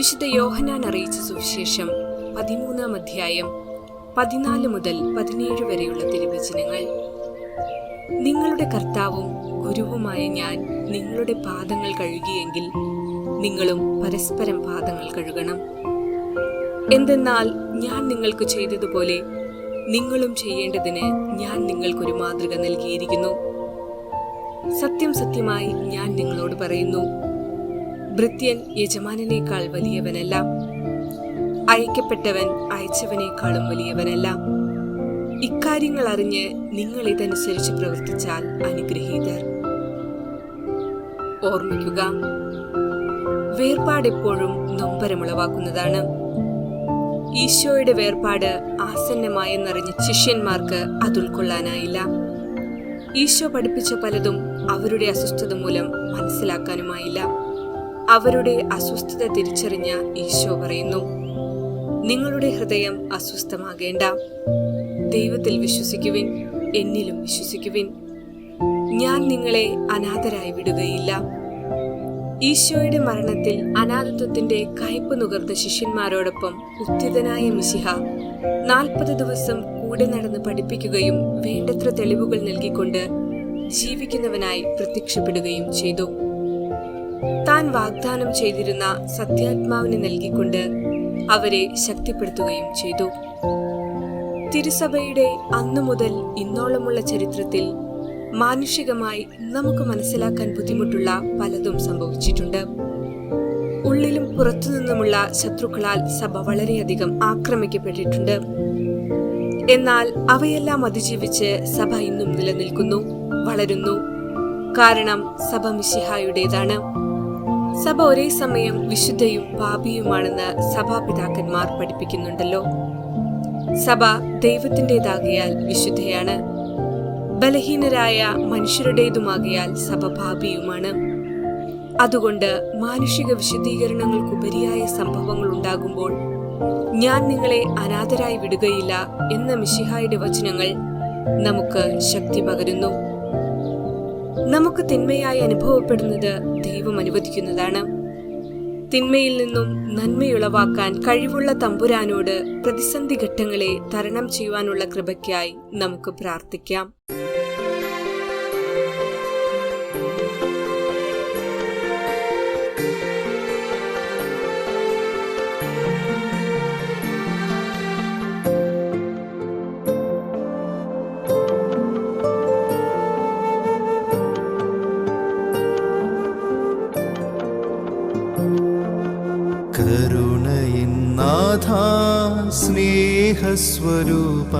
വിശുദ്ധ യോഹനാൻ അറിയിച്ച സുവിശേഷം പതിമൂന്നാം അധ്യായം പതിനാല് മുതൽ പതിനേഴ് വരെയുള്ള തിരുവചനങ്ങൾ. നിങ്ങളുടെ കർത്താവും ഗുരുവുമായ ഞാൻ നിങ്ങളുടെ പാദങ്ങൾ കഴുകിയെങ്കിൽ നിങ്ങളും പരസ്പരം പാദങ്ങൾ കഴുകണം. എന്തെന്നാൽ ഞാൻ നിങ്ങൾക്ക് ചെയ്തതുപോലെ നിങ്ങളും ചെയ്യേണ്ടതിന് ഞാൻ നിങ്ങൾക്കൊരു മാതൃക നൽകിയിരിക്കുന്നു. സത്യം സത്യമായി ഞാൻ നിങ്ങളോട് പറയുന്നു. ഭൃത്യൻ യജമാനേക്കാൾ വലിയവനല്ല. അയക്കപ്പെട്ടവൻ അയച്ചവനേക്കാളും വലിയവനല്ല. ഇക്കാര്യങ്ങൾ അറിഞ്ഞ് നിങ്ങൾ ഇതനുസരിച്ച് പ്രവർത്തിച്ചാൽ അനുഗ്രഹീതർ. ഓർമ്മിക്കുക വേർപാട് എപ്പോഴും നൊമ്പരമുളവാക്കുന്നതാണ്. ഈശോയുടെ വേർപാട് ആസന്നമായെന്നറിഞ്ഞ ശിഷ്യന്മാർക്ക് അത് ഉൾക്കൊള്ളാനായില്ല ഈശോ പഠിപ്പിച്ച പലതും അവരുടെ അസ്വസ്ഥത മൂലം മനസ്സിലാക്കാനുമായില്ല. അവരുടെ അസ്വസ്ഥത തിരിച്ചറിഞ്ഞ ഈശോ പറയുന്നു നിങ്ങളുടെ ഹൃദയം അസ്വസ്ഥമാകേണ്ട. ദൈവത്തിൽ വിശ്വസിക്കുവിൻ എന്നിലും വിശ്വസിക്കുവിൻ. ഞാൻ നിങ്ങളെ അനാഥരായി വിടുകയില്ല. ഈശോയുടെ മരണത്തിൽ അനാഥത്വത്തിന്റെ കയ്പ് നുകർന്ന ശിഷ്യന്മാരോടൊപ്പം ഉത്തിതനായ മിശിഹ നാൽപ്പത് ദിവസം കൂടെ നടന്ന് പഠിപ്പിക്കുകയും വേണ്ടത്ര തെളിവുകൾ നൽകിക്കൊണ്ട് ജീവിക്കുന്നവനായി പ്രത്യക്ഷപ്പെടുകയും ചെയ്തു. താൻ വാഗ്ദാനം ചെയ്തിരുന്ന സത്യാത്മാവിനെ നൽകിക്കൊണ്ട് അവരെ ശക്തിപ്പെടുത്തുകയും ചെയ്തു. തിരുസഭയുടെ അന്നു മുതൽ ഇന്നോളമുള്ള ചരിത്രത്തിൽ മാനുഷികമായി നമുക്ക് മനസ്സിലാക്കാൻ ബുദ്ധിമുട്ടുള്ള പലതും സംഭവിച്ചിട്ടുണ്ട്. ഉള്ളിലും പുറത്തുനിന്നുമുള്ള ശത്രുക്കളാൽ സഭ വളരെയധികം ആക്രമിക്കപ്പെട്ടിട്ടുണ്ട്. എന്നാൽ അവയെല്ലാം അതിജീവിച്ച് സഭ ഇന്നും നിലനിൽക്കുന്നു വളരുന്നു. കാരണം സഭ മിശിഹായുടേതാണ്. സഭ ഒരേ സമയം വിശുദ്ധയും പാപിയുമാണെന്ന് സഭാപിതാക്കന്മാർ പഠിപ്പിക്കുന്നുണ്ടല്ലോ. സഭ ദൈവത്തിന്റെതാകിയാൽ വിശുദ്ധയാണ്. ബലഹീനരായ മനുഷ്യരുടേതുമാകിയാൽ സഭ പാപിയുമാണ്. അതുകൊണ്ട് മാനുഷിക വിശുദ്ധീകരണങ്ങൾക്കുപരിയായ സംഭവങ്ങൾ ഉണ്ടാകുമ്പോൾ ഞാൻ നിങ്ങളെ അനാഥരായി വിടുകയില്ല എന്ന മിശിഹായുടെ വചനങ്ങൾ നമുക്ക് ശക്തി പകരുന്നു. നമുക്ക് തിന്മയായി അനുഭവപ്പെടുന്നത് ദൈവം അനുവദിക്കുന്നതാണ്. തിന്മയിൽ നിന്നും നന്മയുളവാക്കാൻ കഴിവുള്ള തമ്പുരാനോട് പ്രതിസന്ധി ഘട്ടങ്ങളെ തരണം ചെയ്യുവാനുള്ള കൃപയ്ക്കായി നമുക്ക് പ്രാർത്ഥിക്കാം. കരുണയിൻ നാഥ സ്നേഹസ്വരൂപ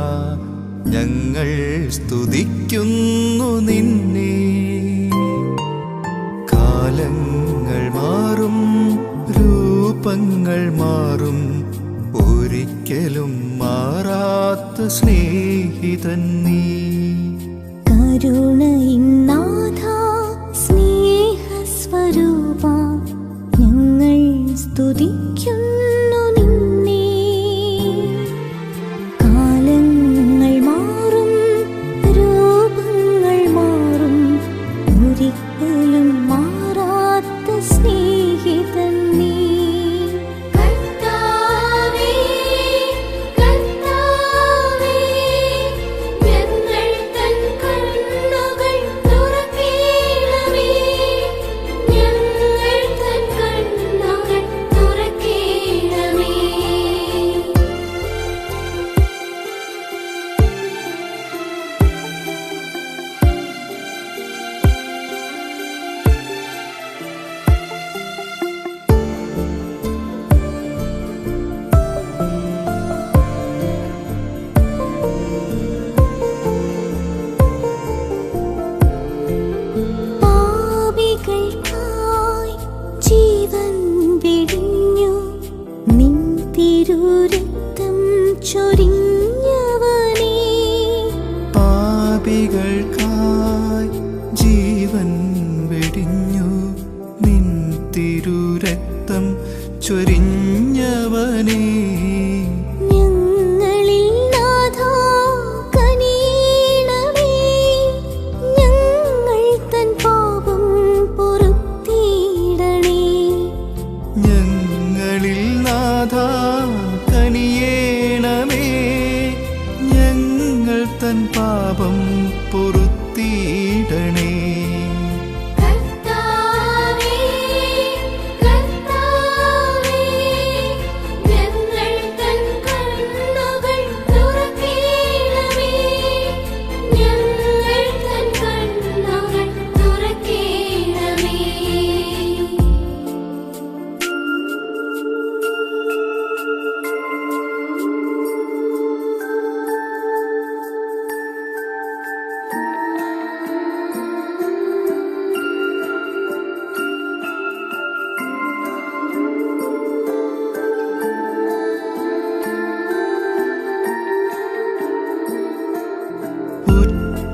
ഞങ്ങൾ സ്തുതിക്കുന്നു നിന്നെ. കാലങ്ങൾ മാറും രൂപങ്ങൾ മാറും ഒരിക്കലും മാറാത്ത സ്നേഹിതൻ നീ. കരുണയിന്നാഥ സ്നേഹസ്വരൂപ സ്തുതിക്കുന്നു നിന്നെ. കാലങ്ങൾ മാറും രൂപങ്ങൾ മാറും ഒരിക്കലും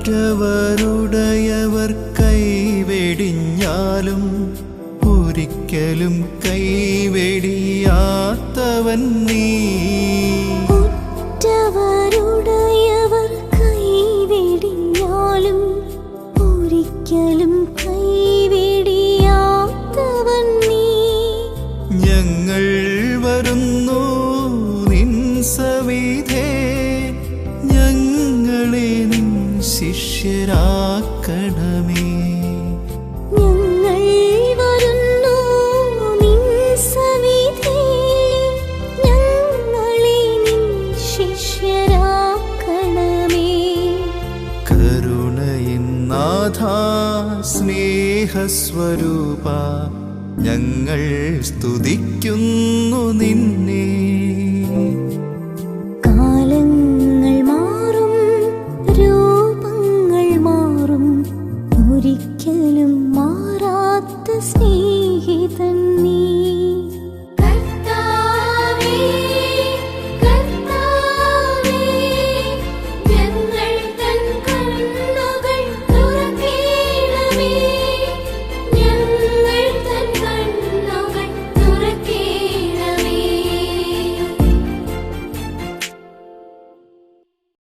മറ്റവരുടയവർ കൈവെടിഞ്ഞാലും ഒരിക്കലും കൈവെടിയാത്തവൻ നീ. മറ്റവരുടെ സ്നേഹസ്വരൂപ ഞങ്ങൾ സ്തുതിക്കുന്നു നിന്നേ.